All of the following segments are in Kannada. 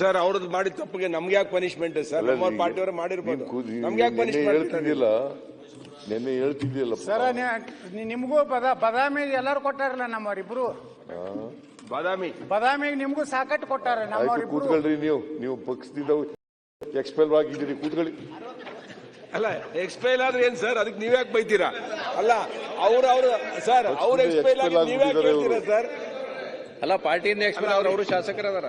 ಸರ್ ಅವ್ರದ್ದು ಮಾಡಿದ ತಪ್ಪಿಗೆ ನಮ್ಗೆ ಯಾಕೆ ಪನಿಷ್ಮೆಂಟ್ ಸರ್? ನಮ್ಮ ಅವರು ಪಾರ್ಟಿಯವರು ಮಾಡಿರ್ಬೋದು. ನಮ್ಗೆ ಯಾಕೆ ಪನಿಷ್ಮೆಂಟ್ ನಿನ್ನೆ ಹೇಳ್ತಿದ್ದಿಲ್ಲ ಸರ್ ನಿಮಗೂ ಬದ ಬದಾಮಿ ಎಲ್ಲರೂ ಕೊಟ್ಟಾರಲ್ಲ ನಮ್ಮವರಿಬ್ರು? ಬದಾಮಿ. ಬದಾಮಿಗೆ ನಿಮಗೂ ಸಾಕಟ್ಟು ಕೊಟ್ಟಾರ ನಮ್ಮವರಿಬ್ರು. ಕೂತ್ಕೊಳ್ರಿ ನೀವು. ನೀವು ಪಕ್ಷದಿಂದ ಎಕ್ಸ್ಪೆಲ್ ಆಗಿದ್ದೀರಿ ಕೂತ್ಕೊಳ್ಳಿ. ಅಲ್ಲ ಎಕ್ಸ್ಪೈಲ್ ಆದ್ರೆ ಏನ್ ಸರ್? ಅದಕ್ಕೆ ನೀವ್ ಯಾಕೆ ಬೈತೀರಾ? ಅಲ್ಲ ಅವ್ರ ಅವ್ರು ಸರ್ ಅವ್ರ ಎಕ್ಸ್ಪೈರ್ ಎಕ್ಸ್ಪೈಲ್ ಆಗಿ ನೀವ್ ಯಾಕೆ ಸರ್? ಅಲ್ಲ ಪಾರ್ಟಿಯಿಂದ ಎಕ್ಸ್ಪೈರ್ ಅವ್ರು ಅವರು ಶಾಸಕರದಾರ.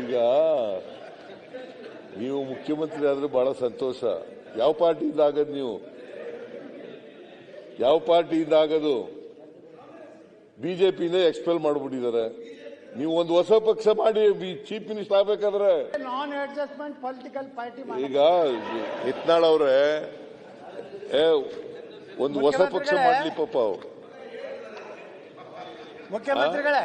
ಈಗ ನೀವು ಮುಖ್ಯಮಂತ್ರಿ ಆದ್ರೆ ಬಹಳ ಸಂತೋಷ. ಯಾವ ಪಾರ್ಟಿಯಿಂದ ಆಗದು ನೀವು? ಯಾವ ಪಾರ್ಟಿಯಿಂದ ಆಗದು ಬಿಜೆಪಿಯಿಂದ ಎಕ್ಸ್ಪೆಲ್ ಮಾಡ್ಬಿಟ್ಟಿದ್ದಾರೆ. ನೀವು ಒಂದು ಹೊಸ ಪಕ್ಷ ಮಾಡಿ ಚೀಫ್ ಮಿನಿಸ್ಟರ್ ಆಗ್ಬೇಕಾದ್ರೆ. ನಾನ್ ಅಡ್ಜಸ್ಟ್ಮೆಂಟ್ ಪೊಲಿಟಿಕಲ್ ಪಾರ್ಟಿ ಈಗ ಹಿತ್ನಾಳ್ ಅವ್ರೆ ಏ ಒಂದು ಹೊಸ ಪಕ್ಷ ಮಾಡ್ಲಿ ಪಾಪ ಅವ್ರು. ಮುಖ್ಯಮಂತ್ರಿಗಳೇ.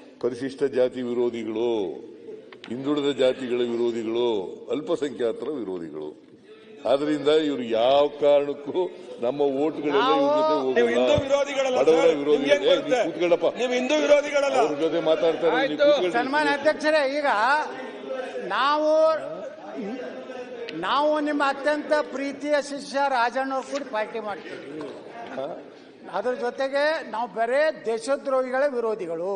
ಪರಿಶಿಷ್ಟ ಜಾತಿ ವಿರೋಧಿಗಳು ಹಿಂದುಳಿದ ಜಾತಿಗಳ ವಿರೋಧಿಗಳು ಅಲ್ಪಸಂಖ್ಯಾತರ ವಿರೋಧಿಗಳು. ಆದ್ರಿಂದ ಇವರು ಯಾವ ಕಾರಣಕ್ಕೂ ನಮ್ಮ ಓಟ್ಗಳೆಲ್ಲ ಇವ್ರ ಜೊತೆ ಹೋಗಲ್ಲ. ಬಡವರ ಕೂತ್ಕೊಳ್ಳಪ್ಪ. ಅವ್ರ ಮಾತಾಡ್ತಾರೆ ನೀವು ಕೂತ್ಕೊಳ್ಳಿ. ಸನ್ಮಾನ್ಯ ಅಧ್ಯಕ್ಷರೇ ಈಗ ನಾವು ನಾವು ನಿಮ್ಮ ಅತ್ಯಂತ ಪ್ರೀತಿಯ ಶಿಷ್ಯ ರಾಜಣ್ಣವ್ರು ಕೂಡ ಪಾರ್ಟಿ ಮಾಡ್ತೀವಿ. ಅದ್ರ ಜೊತೆಗೆ ನಾವು ಬರೇ ದೇಶದ್ರೋಹಿಗಳ ವಿರೋಧಿಗಳು.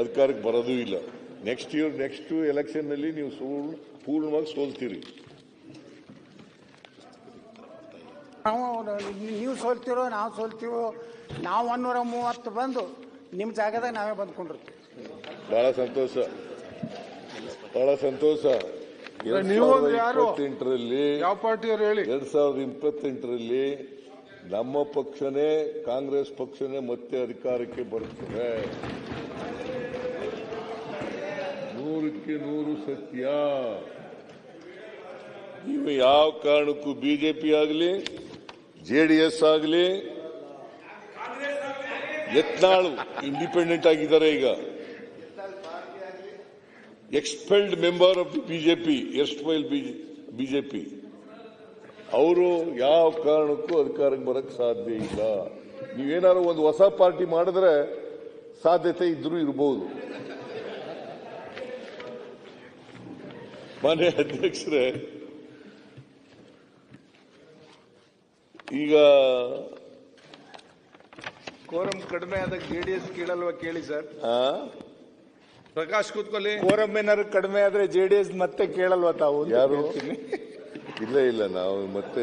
ಅಧಿಕಾರಕ್ಕೆ ಬರೋದೂ ಇಲ್ಲ. ನೆಕ್ಸ್ಟ್ ಇಯರ್ ನೆಕ್ಸ್ಟ್ ಎಲೆಕ್ಷನ್ನಲ್ಲಿ ನೀವು ಸೋಲ್ ಪೂರ್ಣವಾಗಿ ಸೋಲ್ತೀರಿ. ನಾವು ನೀವು ಸೋಲ್ತಿರೋ ನಾವು ಸೋಲ್ತೀವೋ ನಾವು ಒನ್ನೂರ ಮೂವತ್ತು ಬಂದು ನಿಮ್ಮ ಜಾಗದಾಗ ನಾವೇ ಬಂದ್ಕೊಂಡಿರ್ತೀವಿ. ಬಹಳ ಸಂತೋಷ. ಬಹಳ ಸಂತೋಷ? ಇಪ್ಪತ್ತೆಂಟರಲ್ಲಿ ಯಾವ ಪಾರ್ಟಿಯವ್ರು ಹೇಳಿ? ಎರಡ್ ಸಾವಿರದ ಇಪ್ಪತ್ತೆಂಟರಲ್ಲಿ ನಮ್ಮ ಪಕ್ಷನೇ ಕಾಂಗ್ರೆಸ್ ಪಕ್ಷನೇ ಮತ್ತೆ ಅಧಿಕಾರಕ್ಕೆ ಬರುತ್ತದೆ. ನೂರಕ್ಕೆ ನೂರು ಸತ್ಯ. ನೀವು ಯಾವ ಕಾರಣಕ್ಕೂ ಬಿಜೆಪಿ ಆಗಲಿ ಜೆಡಿಎಸ್ ಆಗಲಿ, ಯತ್ನಾಳು ಇಂಡಿಪೆಂಡೆಂಟ್ ಆಗಿದ್ದಾರೆ ಈಗ. Expelled member of the BJP mile BJP ಅವರು ಯಾವ ಕಾರಣಕ್ಕೂ ಅಧಿಕಾರಕ್ಕೆ ಬರಕ್ ಸಾಧ್ಯ ಇಲ್ಲ. ನೀವೇನಾದ್ರು ಒಂದು ಹೊಸ ಪಾರ್ಟಿ ಮಾಡಿದ್ರೆ ಸಾಧ್ಯತೆ ಇದ್ರೂ ಇರಬಹುದು ಮಾನ್ಯ ಅಧ್ಯಕ್ಷರೇ ಈಗ ಕೋರಂ ಕಡಿಮೆ ಆದಾಗ ಜೆಡಿಎಸ್ ಕೇಳಲ್ವಾ ಕೇಳಿ ಸರ್? ಆ, ಪ್ರಕಾಶ್ ಕೂತ್ಕೊಳ್ಳಿ. ಕೋರಂ ಏನಾದ್ರು ಕಡಿಮೆ ಆದ್ರೆ ಜೆಡಿಎಸ್ ಮತ್ತೆ ಕೇಳಲ್ವಾ ತಾವು ಯಾರು. ಇಲ್ಲ ಇಲ್ಲ ನಾವು ಮತ್ತೆ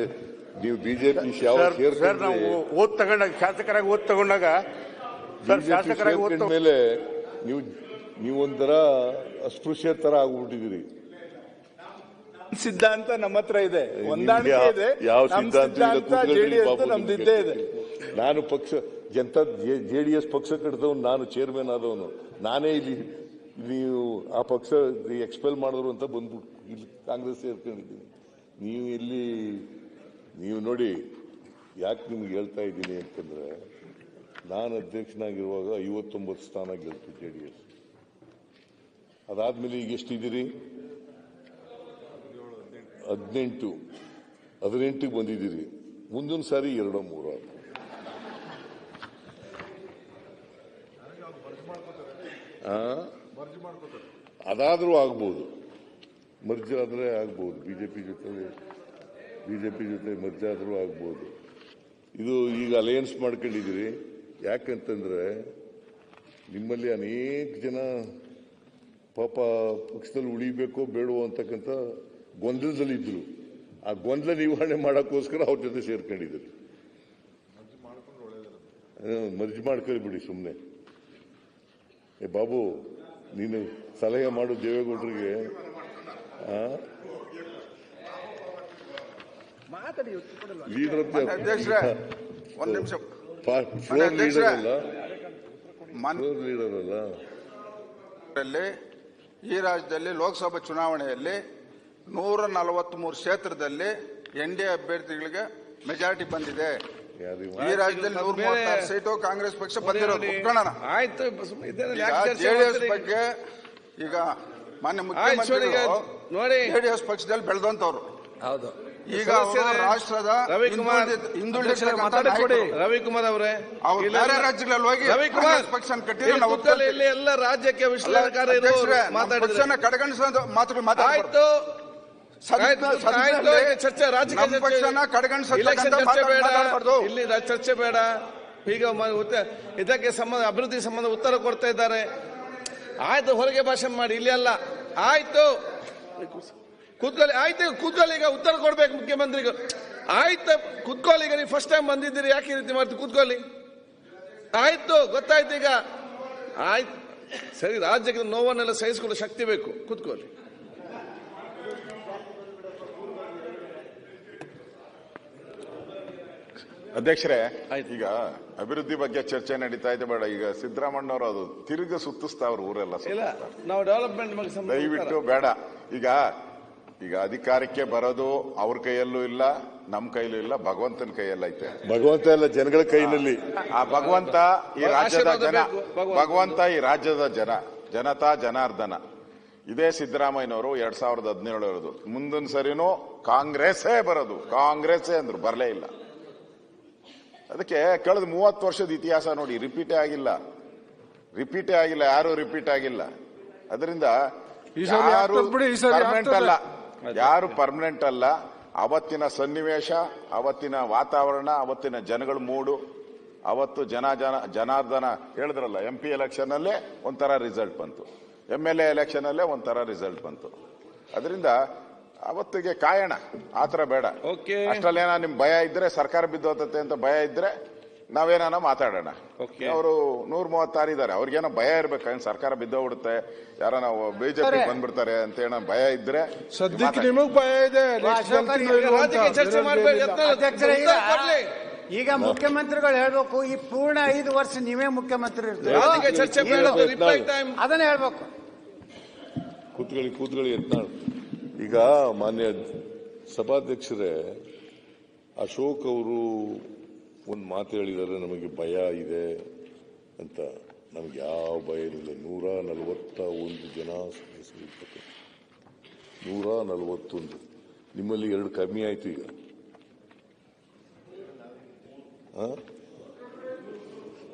ನೀವು ಬಿಜೆಪಿ ಯಾವ ಸರ್ ಸರ್ ನಾವು ಓದ್ ತಗೊಂಡಾಗ ಶಾಸಕರಾಗಿ ಓದ್ ತಗೊಂಡಾಗ ಸರ್ ಶಾಸಕರಾಗಿ ಓದ್ ಮೇಲೆ ನೀವು ನೀವೊಂಥರ ಅಸ್ಪೃಶ್ಯ ತರ ಆಗ್ಬಿಟ್ಟಿದ್ದೀರಿ. ಸಿದ್ಧಾಂತ ನಮ್ಮ ಹತ್ರ ಇದೆ. ಹೊಂದಾಣಿಕೆ ಯಾವ- ಇದೆ. ಯಾವ ಸಿದ್ಧಾಂತ ಜೆ ಜೆಡಿಎಸ್ ಇದೆ. ನಾನು ಪಕ್ಷ ಜನತಾ ಜೆಡಿಎಸ್ ಪಕ್ಷ ಕಟ್ಟಿದವನು ನಾನು ಚೇರ್ಮನ್ ಆದವನು. ನಾನೇ ಇಲ್ಲಿ ನೀವು ಆ ಪಕ್ಷ ಎಕ್ಸ್ಪೆಲ್ ಮಾಡಿದ್ರು ಅಂತ ಬಂದ್ಬಿಟ್ಟು ಇಲ್ಲಿ ಕಾಂಗ್ರೆಸ್ ಸೇರ್ಕೊಂಡಿದ್ದೀನಿ. ನೀವು ಇಲ್ಲಿ ನೀವು ನೋಡಿ ಯಾಕೆ ನಿಮ್ಗೆ ಹೇಳ್ತಾ ಇದ್ದೀನಿ ಅಂತಂದ್ರೆ ನಾನು ಅಧ್ಯಕ್ಷನಾಗಿರುವಾಗ ಐವತ್ತೊಂಬತ್ತು ಸ್ಥಾನ ಗೆಲ್ತು ಜೆ ಡಿ ಎಸ್ ಅದಾದ್ಮೇಲೆ ಈಗ ಎಷ್ಟಿದ್ದೀರಿ? ಹದಿನೆಂಟು, ಹದಿನೆಂಟಿಗೆ ಬಂದಿದ್ದೀರಿ. ಮುಂದಿನ ಸಾರಿ ಎರಡೋ ಮೂರೋ. ಅದಾದರೂ ಆಗ್ಬೋದು. ಮರ್ಜ್ ಆದ್ರೆ ಆಗ್ಬೋದು. ಬಿಜೆಪಿ ಜೊತೆ ಬಿಜೆಪಿ ಜೊತೆ ಮರ್ಜ್ ಆದ್ರೂ ಆಗ್ಬೋದು. ಇದು ಈಗ ಅಲಯನ್ಸ್ ಮಾಡ್ಕೊಂಡಿದ್ದೀರಿ. ಯಾಕಂತಂದ್ರೆ ನಿಮ್ಮಲ್ಲಿ ಅನೇಕ ಜನ ಪಾಪ ಪಕ್ಷದಲ್ಲಿ ಉಳಿಬೇಕೋ ಬೇಡವೋ ಅಂತಕ್ಕಂಥ ಗೊಂದಲದಲ್ಲಿದ್ರು. ಆ ಗೊಂದಲ ನಿವಾರಣೆ ಮಾಡೋಕ್ಕೋಸ್ಕರ ಅವ್ರ ಜೊತೆ ಸೇರ್ಕೊಂಡಿದ್ರು. ಮರ್ಜಿ ಮಾಡ್ಕೊಳ್ಳಿ ಬಿಡಿ ಸುಮ್ಮನೆ ಏ ಬಾಬು ನೀನು ಸಲಹೆ ಮಾಡು ದೇವೇಗೌಡರಿಗೆ. ಲೀಡರ್ ಒಂದ್ ನಿಮಿಷ. Floor leader. ಅಲ್ಲ? ಮನ್ ಫ್ಲೋರ್ ಲೀಡರ್ ಅಲ್ಲ? ರಲ್ಲಿ ಈ ರಾಜ್ಯದಲ್ಲಿ ಲೋಕಸಭಾ ಚುನಾವಣೆಯಲ್ಲಿ ನೂರ ನಲವತ್ಮೂರು ಕ್ಷೇತ್ರದಲ್ಲಿ ಎನ್ ಡಿ ಅಭ್ಯರ್ಥಿಗಳಿಗೆ ಮೆಜಾರಿಟಿ ಬಂದಿದೆ. ಈ ರಾಜ್ಯದಲ್ಲಿ ನೂರ ಮೂವತ್ತಾರು ಸೀಟು ಕಾಂಗ್ರೆಸ್ ಪಕ್ಷ ಬಂದಿರೋದು ಒಪ್ಕೊಳ್ಳೋಣ ಆಯ್ತು ಜೆಡಿಎಸ್ ಬಗ್ಗೆ ಈಗ ಮಾನ್ಯ ಮುಖ್ಯಮಂತ್ರಿ ನೋಡಿ. ಜೆಡಿಎಸ್ ಪಕ್ಷದಲ್ಲಿ ಬೆಳೆದಂತವ್ರು ಹೌದು. ಈಗ ರಾಷ್ಟ್ರದ ರವಿಕುಮಾರ್ ಹಿಂದುಳಿದ- ಹಿಂದುಳಿದ ಮಾತಾಡಿ ನಾಯಕರು. ರವಿಕುಮಾರ್ ಅವರೇ. ಅವ್ರು ಬೇರೆ ರಾಜ್ಯಗಳಲ್ಲಿ ಹೋಗಿ ರವಿಕುಮಾರ್ ಪಕ್ಷ ಕಟ್ಟಿದ್ರೆ ಇಲ್ಲಿ ಎಲ್ಲ ರಾಜ್ಯಕ್ಕೆ ವಿಶ್ಲೇಷಣೆ ಮಾತಾಡಿದ್ರೆ. ಕಡೆಗಣಿಸೋ ಮಾತುಗಳು ಮಾತಾಡ್ಬಾರ್ದು. ಚರ್ಚೆ ರಾಜಕೀಯ ಇಲ್ಲಿ ಚರ್ಚೆ. ಬೇಡ ಈಗ ಇದಕ್ಕೆ ಸಂಬಂಧ ಅಭಿವೃದ್ಧಿ ಸಂಬಂಧ ಉತ್ತರ ಕೊಡ್ತಾ ಇದ್ದಾರೆ. ಆಯ್ತು ಹೊರಗೆ ಭಾಷಣ ಮಾಡಿ ಇಲ್ಲಿ ಅಲ್ಲ. ಆಯ್ತು. ಕೂತ್ಕೊಳ್ಳಿ ಆಯ್ತು ಕೂತ್ಕೊಳ್ಳಿ ಈಗ ಉತ್ತರ ಕೊಡ್ಬೇಕು ಮುಖ್ಯಮಂತ್ರಿಗಳು ಆಯ್ತು ಕೂತ್ಕೊಳ್ಳಿ ಈಗ ನೀವು ಫಸ್ಟ್ ಟೈಮ್ ಬಂದಿದ್ದೀರಿ ಯಾಕೆ ಈ ರೀತಿ ಮಾಡ್ತೀವಿ ಕೂತ್ಕೊಳ್ಳಿ. ಆಯ್ತು ಗೊತ್ತಾಯ್ತು ಈಗ. ಆಯ್ತು. ಸರಿ ರಾಜ್ಯಕ್ಕೆ ನೋವನ್ನೆಲ್ಲ ಸಹಿಸಿಕೊಳ್ಳೋ ಶಕ್ತಿ ಬೇಕು. ಕೂತ್ಕೊಳ್ಳಿ. ಅಧ್ಯಕ್ಷರೇ ಈಗ ಅಭಿವೃದ್ಧಿ ಬಗ್ಗೆ ಚರ್ಚೆ ನಡೀತಾ ಇದೆ ಬೇಡ. ಈಗ ಸಿದ್ದರಾಮಣ್ಣವರು ಅದು ತಿರುಗ ಸುತ್ತಿಸ್ತಾವ್ರ ಊರೆಲ್ಲ ಇಲ್ಲ. ನಾವು ಡೆವಲಪ್ಮೆಂಟ್ ಬಗ್ಗೆ ಸಂಬಂಧ ದಯವಿಟ್ಟು ಬೇಡ. ಈಗ ಈಗ ಅಧಿಕಾರಕ್ಕೆ ಬರೋದು ಅವ್ರ ಕೈಯಲ್ಲೂ ಇಲ್ಲ ನಮ್ಮ ಕೈಲೂ ಇಲ್ಲ ಭಗವಂತನ ಕೈಯಲ್ಲಿ ಐತೆ. ಭಗವಂತ ಎಲ್ಲ ಜನಗಳ ಕೈನಲ್ಲಿ ಆ ಭಗವಂತ ಈ ರಾಜ್ಯದ ಜನ ಭಗವಂತ. ಈ ರಾಜ್ಯದ ಜನ ಜನತಾ ಜನಾರ್ದನ. ಇದೇ ಸಿದ್ದರಾಮಯ್ಯನವರು ಎರಡ್ ಸಾವಿರದ ಹದಿನೇಳು ಇರೋದು ಮುಂದಿನ ಸರಿನೂ ಕಾಂಗ್ರೆಸ್ಸೇ ಬರೋದು. ಕಾಂಗ್ರೆಸ್ಸೇ ಅಂದ್ರು ಬರಲೇ ಇಲ್ಲ. ಅದಕ್ಕೆ ಕಳೆದ ಮೂವತ್ತು ವರ್ಷದ ಇತಿಹಾಸ ನೋಡಿ ರಿಪೀಟೇ ಆಗಿಲ್ಲ. ರಿಪೀಟೇ ಆಗಿಲ್ಲ ಯಾರು ರಿಪೀಟ್ ಆಗಿಲ್ಲ. ಅದರಿಂದ ಯಾರು ಪರ್ಮನೆಂಟ್ ಅಲ್ಲ. ಯಾರು ಪರ್ಮನೆಂಟ್ ಅಲ್ಲ. ಅವತ್ತಿನ ಸನ್ನಿವೇಶ ಅವತ್ತಿನ ವಾತಾವರಣ ಅವತ್ತಿನ ಜನಗಳ ಮೂಡು. ಅವತ್ತು ಜನ ಜನ ಜನಾರ್ದನ ಹೇಳಿದ್ರಲ್ಲ ಎಂ ಪಿ ಎಲೆಕ್ಷನ್ ಅಲ್ಲೇ ಒಂಥರ ರಿಸಲ್ಟ್ ಬಂತು. ಎಂ ಎಲ್ ಎ ಎಲೆಕ್ಷನ್ ಅಲ್ಲೇ ಒಂಥರ ರಿಸಲ್ಟ್ ಬಂತು. ಅದರಿಂದ ಅವತ್ತಿಗೆ ಕಾಯೋಣ. ಆತರ ಬೇಡ. ಓಕೆ ಅಷ್ಟಲ್ಲೇನ ನಿಮ್ ಭಯ ಇದ್ರೆ ಸರ್ಕಾರ ಬಿದ್ದೋತತೆ ಅಂತ ಭಯ ಇದ್ರೆ ನಾವೇನೋ ಮಾತಾಡೋಣ. ಅವರು ನೂರ ಮೂವತ್ತಾರು ಇದ್ದಾರೆ. ಅವ್ರಿಗೇನೋ ಭಯ ಇರ್ಬೇಕು. ಸರ್ಕಾರ ಬಿದ್ದೋಗ್ಬಿಡುತ್ತೆ ಯಾರೋ ನಾವು ಬಿಜೆಪಿ. ಬಂದ್ಬಿಡ್ತಾರೆ ಅಂತ ಏನೋ ಭಯ ಇದ್ರೆ ಸದ್ಯಕ್ಕೆ. ನಿಮಗ್ ಭಯ ಇದೆ. ಈಗ- ಮುಖ್ಯಮಂತ್ರಿಗಳು ಹೇಳ್ಬೇಕು ಈ ಪೂರ್ಣ ಐದು ವರ್ಷ ನೀವೇ ಮುಖ್ಯಮಂತ್ರಿ ಇರ್ತೀರಿ? ಅದನ್ನ ಹೇಳ್ಬೇಕು. ಕೂತ್ಕೊಳ್ಳಿ ಕೂತ್ಕೊಳ್ಳಿ ಯತ್ನಾಳ್ ಈಗ ಮಾನ್ಯ ಸಭಾಧ್ಯಕ್ಷರೇ, ಅಶೋಕ್ ಅವರು ಒಂದು ಮಾತು ಹೇಳಿದ್ದಾರೆ ನಮಗೆ ಭಯ ಇದೆ ಅಂತ. ನಮ್ಗೆ ಯಾವ ಭಯ ಇಲ್ಲ ನೂರ ನಲವತ್ತ ಒಂದು ಜನ ಸದಸ್ಯರು. ನೂರ ನಲವತ್ತೊಂದು. ನಿಮ್ಮಲ್ಲಿ ಎರಡು ಕಮ್ಮಿ ಆಯ್ತು ಈಗ?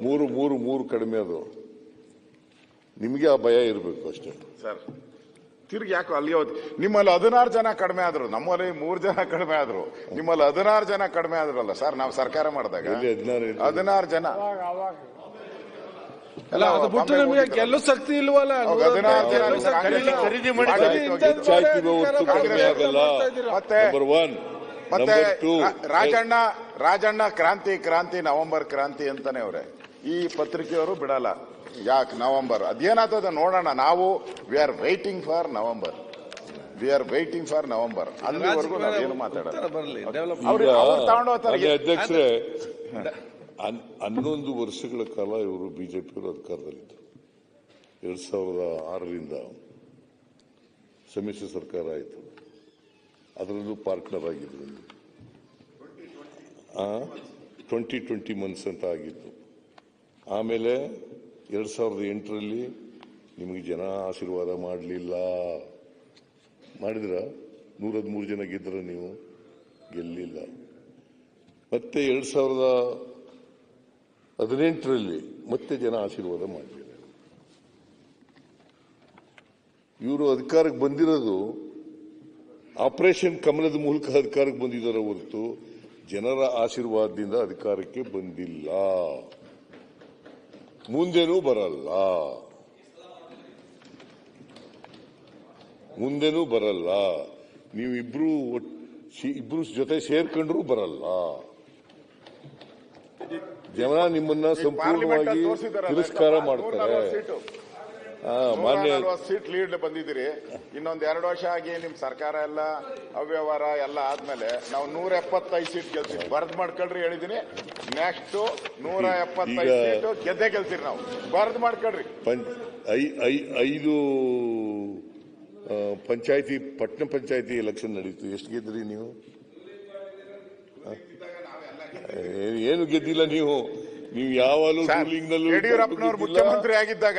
ಮೂರು ಮೂರು ಮೂರು ಕಡಿಮೆ ಅದು. ನಿಮಗೆ ಆ ಭಯ ಇರಬೇಕು ಅಷ್ಟೇ. ಸರ್ ತಿರ್ಗಿ ಯಾಕೋ ಅಲ್ಲಿ ಹೋದ್ ನಿಮ್ಮಲ್ಲಿ ಹದಿನಾರು ಜನ ಕಡಿಮೆ ಆದ್ರು ನಮ್ಮಲ್ಲಿ ಮೂರ್ ಜನ ಕಡಿಮೆ ಆದ್ರು. ನಿಮ್ಮಲ್ಲಿ ಹದಿನಾರು ಜನ ಕಡಿಮೆ ಆದ್ರಲ್ಲ ಸರ್ ನಾವು ಸರ್ಕಾರ ಮಾಡಿದಾಗ? ಹದಿನಾರು ಜನ? ಗೆಲ್ಲೋ ಶಕ್ತಿ ಇಲ್ವಲ್ಲ? ಮತ್ತೆ ಮತ್ತೆ ರಾಜಣ್ಣ ರಾಜಣ್ಣ ಕ್ರಾಂತಿ ಕ್ರಾಂತಿ ನವೆಂಬರ್ ಕ್ರಾಂತಿ ಅಂತಾನೆ ಅವ್ರೆ. ಈ ಪತ್ರಿಕೆಯವರು ಬಿಡಲ್ಲ. ಯಾಕೆ ನವೆಂಬರ್? ಅದೇನಾಗ್ತದೆ ನೋಡೋಣ ನಾವು we are waiting for November. We are waiting for November. ಅಲ್ಲಿವರೆಗೂ ನಾವೇನು ಮಾತಾಡೋಣ ಅಧ್ಯಕ್ಷರೇ ಹನ್- ಹನ್ನೊಂದು ವರ್ಷಗಳ ಕಾಲ ಇವರು ಬಿಜೆಪಿಯವರು ಅಧಿಕಾರದಲ್ಲಿದ್ದರು. ಎರಡ್ ಸಾವಿರದ ಆರರಿಂದ ಸಮ್ಮಿಶ್ರ ಸರ್ಕಾರ ಆಯಿತು. ಅದರಲ್ಲೂ ಪಾರ್ಟ್ನರ್ ಆಗಿದ್ರು ಟ್ವೆಂಟಿ ಟ್ವೆಂಟಿ ಮಂತ್ಸ್ ಅಂತ ಆಗಿತ್ತು. ಆಮೇಲೆ ಎರಡ್ ಸಾವಿರದ ಎಂಟರಲ್ಲಿ ನಿಮಗೆ ಜನ ಆಶೀರ್ವಾದ ಮಾಡಲಿಲ್ಲ. ಮಾಡಿದ್ರ? ನೂರ ಹದಿಮೂರು ಜನ ಗೆದ್ರ ನೀವು ಗೆಲ್ಲಿಲ್ಲ. ಮತ್ತೆ ಎರಡು ಸಾವಿರದ ಹದಿನೆಂಟರಲ್ಲಿ ಮತ್ತೆ ಜನ ಆಶೀರ್ವಾದ ಮಾಡಲಿಲ್ಲ. ಇವರು ಅಧಿಕಾರಕ್ಕೆ ಬಂದಿರೋದು ಆಪರೇಷನ್ ಕಮಲದ ಮೂಲಕ ಅಧಿಕಾರಕ್ಕೆ ಬಂದಿದ್ದಾರೆ ಹೊರತು ಜನರ ಆಶೀರ್ವಾದದಿಂದ ಅಧಿಕಾರಕ್ಕೆ ಬಂದಿಲ್ಲ. ಮುಂದೆನೂ ಬರಲ್ಲ. ಮುಂದೆನೂ ಬರಲ್ಲ. ನೀವಿಬ್ರು ಇಬ್ರು ಇಬ್ರು ಜೊತೆ ಸೇರ್ಕೊಂಡ್ರೂ ಬರಲ್ಲ. ಜನ ನಿಮ್ಮನ್ನ ಸಂಪೂರ್ಣವಾಗಿ ತಿರಸ್ಕಾರ ಮಾಡ್ತಾರೆ. ಸೀಟ್ ಲೀಡ್ ಬಂದಿದ್ದೀರಿ. ಇನ್ನೊಂದ್ ಎರಡು ವರ್ಷ ಆಗಿ ನಿಮ್ ಸರ್ಕಾರ ಎಲ್ಲ ಅವ್ಯವಹಾರ ಎಲ್ಲ ಆದ್ಮೇಲೆ ನಾವು ನೂರ ಎಪ್ಪತ್ತೈದು ಸೀಟ್ ಗೆಲ್ತೀವಿ. ಬರ್ದ್ ಮಾಡ್ಕೊಳ್ರಿ ಹೇಳಿದೀನಿ. ನೆಕ್ಸ್ಟ್ ನೂರ ಎಪ್ಪತ್ತೈದು ಸೀಟ್ ಗೆದ್ದೆ ಗೆಲ್ತೀರಿ ನಾವು. ಬರ್ದ್ ಮಾಡ್ಕೊಳ್ರಿ. ಐದು ಪಂಚಾಯತಿ ಪಟ್ಟಣ ಪಂಚಾಯತಿ ಎಲೆಕ್ಷನ್ ನಡೀತು. ಎಷ್ಟು ಗೆದ್ರಿ ನೀವು? ಏನು ಗೆದ್ದಿಲ್ಲ ನೀವು? ನೀವು ಯಾವಾಗಲೂ ಸರ್, ರೂಲಿಂಗ್ ನಲ್ಲೂ ಯಡಿಯೂರಪ್ಪನವರು ಮುಖ್ಯಮಂತ್ರಿ ಆಗಿದ್ದಾಗ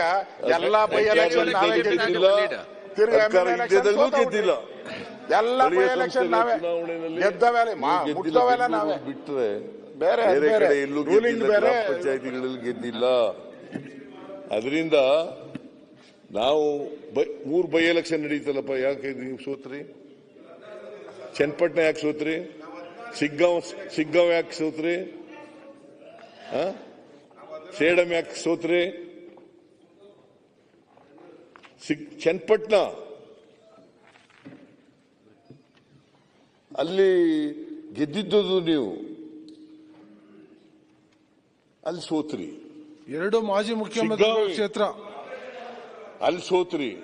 ಎಲ್ಲಾ ಬೈ ಎಲೆಕ್ಷನ್ ನಾವೇ ಗೆದ್ದಿಲ್ಲ. ಎಲ್ಲ ಬೈ ಎಲೆಕ್ಷನ್ ನಾವೇ ಗೆದ್ದವೆಲ್ಲ ನೀವು ಗೆದ್ದಿಲ್ಲ, ಮುಟ್ಟವೆಲ್ಲ ನಾವೇ. ಬೆಂಗಳೂರು ಬಿಟ್ರೆ ಬೇರೆ. ಕಡೆ ಎಲ್ಲೂ ರೂಲಿಂಗ್ ಗೆದ್ದಿಲ್ಲ ಬೇರೆ. ಗ್ರಾಮ ಪಂಚಾಯತಿಗಳಲ್ಲಿ ಗೆದ್ದಿಲ್ಲ. ಅದರಿಂದ ನಾವು ಬೈ- ಮೂರು ಬೈ ಎಲೆಕ್ಷನ್ ನಡೀತಲ್ಲಪ್ಪ. ಯಾಕೆ ನೀವು ಸೋತ್ರಿ? ಚನ್ನಪಟ್ಟಣ ಯಾಕೆ ಸೋತ್ರಿ? ಸಿಗ್ಗಾಂವ್ ಸಿಗ್ಗಾಂವ್ ಯಾಕೆ ಸೋತ್ರಿ? ಸೇಡಂ ಯಾಕೆ ಸೋತ್ರಿ? ಚನ್ನಪಟ್ಟಣ. ಅಲ್ಲಿ ಗೆದ್ದಿದ್ದುದು ನೀವು. ಅಲ್ಲಿ ಸೋತ್ರಿ. ಎರಡು ಮಾಜಿ ಮುಖ್ಯಮಂತ್ರಿಗಳ. ಕ್ಷೇತ್ರ. ಅಲ್ಲಿ ಸೋತ್ರಿ.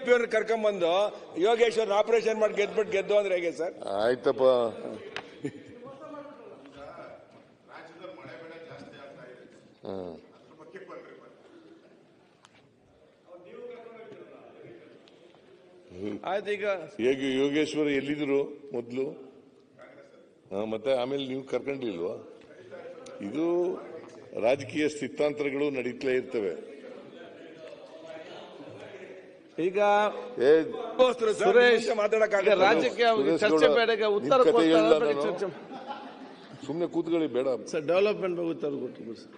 ಕರ್ಕೊಂಡ್ಬಂದು ಕರ್ಕೊಂಬಂದು ಯೋಗೇಶ್ವರ್ ಆಪರೇಷನ್ ಮಾಡಿ ಗೆದ್ಬಿಟ್ಟು ಗೆದ್ದು ಅಂದ್ರೆ ಹೇಗೆ ಸರ್? ಆಯ್ತಪ್ಪ. ಆಯ್ತು ಈಗ ಹೇಗೆ ಯೋಗೇಶ್ವರ ಎಲ್ಲಿದ್ರು ಮೊದಲು? ಮತ್ತೆ ಆಮೇಲೆ ನೀವು ಕರ್ಕೊಂಡಿಲ್ವಾ? ಇದು ರಾಜಕೀಯ ಸ್ಥಿತಾಂತರಗಳು ನಡೀತಲೇ ಇರ್ತವೆ. ಈಗ ಸುರೇಶ್ ಮಾತಾಡಕ್ಕಾಗ ರಾಜಕೀಯ ಚರ್ಚೆ ಉತ್ತರ ಸುಮ್ಮನೆ ಕೂತ್ಕೊಳ್ಳಿ ಬೇಡ. ಸರ್ ಡೆವಲಪ್ಮೆಂಟ್ ಬಗ್ಗೆ ಉತ್ತರ ಕೊಟ್ಟು ಸರ್.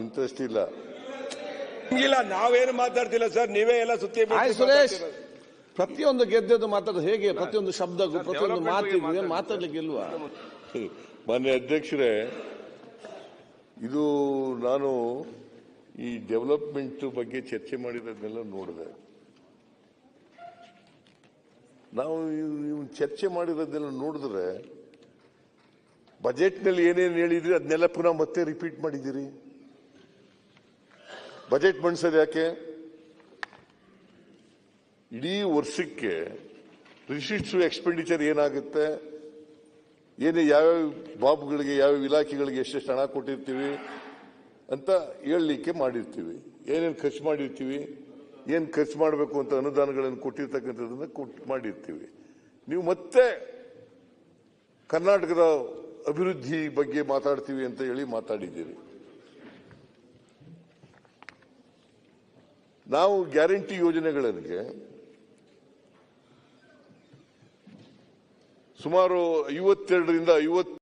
ಇಂಟ್ರೆಸ್ಟ್ ಇಲ್ಲ. ಇಲ್ಲ ನಾವೇನು ಮಾತಾಡ್ತಿಲ್ಲ ಸರ್ ನೀವೇ ಎಲ್ಲ ಸುತ್ತಿ ಆಯ್ತು ಸುರೇಶ್. ಪ್ರತಿಯೊಂದು ಗೆದ್ದದ್ದು ಮಾತಾಡೋದು ಹೇಗೆ? ಪ್ರತಿಯೊಂದು ಶಬ್ದಕ್ಕೂ ಪ್ರತಿಯೊಂದು ಮಾತಿಗೂ ಏನು ಮಾತಾಡ್ಲಿಕ್ಕೆ ಇಲ್ವಾ ಮಾನ್ಯ ಅಧ್ಯಕ್ಷರೇ ಇದು ನಾನು ಈ ಡೆವಲಪ್ಮೆಂಟ್ ಬಗ್ಗೆ ಚರ್ಚೆ ಮಾಡಿರೋದನ್ನೆಲ್ಲ ನೋಡಿದೆ. ನಾವು ನೀವು ಚರ್ಚೆ ಮಾಡಿರೋದನ್ನೆಲ್ಲ ನೋಡಿದ್ರೆ ಬಜೆಟ್ನಲ್ಲಿ ಏನೇನು ಹೇಳಿದ್ರಿ, ಅದನ್ನೆಲ್ಲ ಪುನಃ ಮತ್ತೆ ರಿಪೀಟ್ ಮಾಡಿದ್ದೀರಿ? ಬಜೆಟ್ ಮಂಡಿಸೋದು ಯಾಕೆ? ಇಡೀ ವರ್ಷಕ್ಕೆ ರಿಸಿಟ್ಸ್ ಎಕ್ಸ್ಪೆಂಡಿಚರ್ ಏನಾಗುತ್ತೆ? ಏನೇ ಯಾವ್ಯಾವ ಬಾಬುಗಳಿಗೆ, ಯಾವ್ಯಾವ ಇಲಾಖೆಗಳಿಗೆ ಎಷ್ಟೆಷ್ಟು ಹಣ ಕೊಟ್ಟಿರ್ತೀವಿ ಅಂತ ಹೇಳಲಿಕ್ಕೆ ಮಾಡಿರ್ತೀವಿ. ಏನೇನು ಖರ್ಚು ಮಾಡಿರ್ತೀವಿ, ಏನು ಖರ್ಚು ಮಾಡಬೇಕು ಅಂತ ಅನುದಾನಗಳನ್ನು ಕೊಟ್ಟಿರ್ತಕ್ಕಂಥದ್ದನ್ನು ಕೊಟ್ಟು ಮಾಡಿರ್ತೀವಿ. ನೀವು ಮತ್ತೆ ಕರ್ನಾಟಕದ ಅಭಿವೃದ್ಧಿ ಬಗ್ಗೆ ಮಾತಾಡ್ತೀವಿ ಅಂತ ಹೇಳಿ ಮಾತಾಡಿದ್ದೀವಿ. ನಾವು ಗ್ಯಾರಂಟಿ ಯೋಜನೆಗಳಿಗೆ ಸುಮಾರು ಐವತ್ತೆರಡರಿಂದ ಐವತ್ತು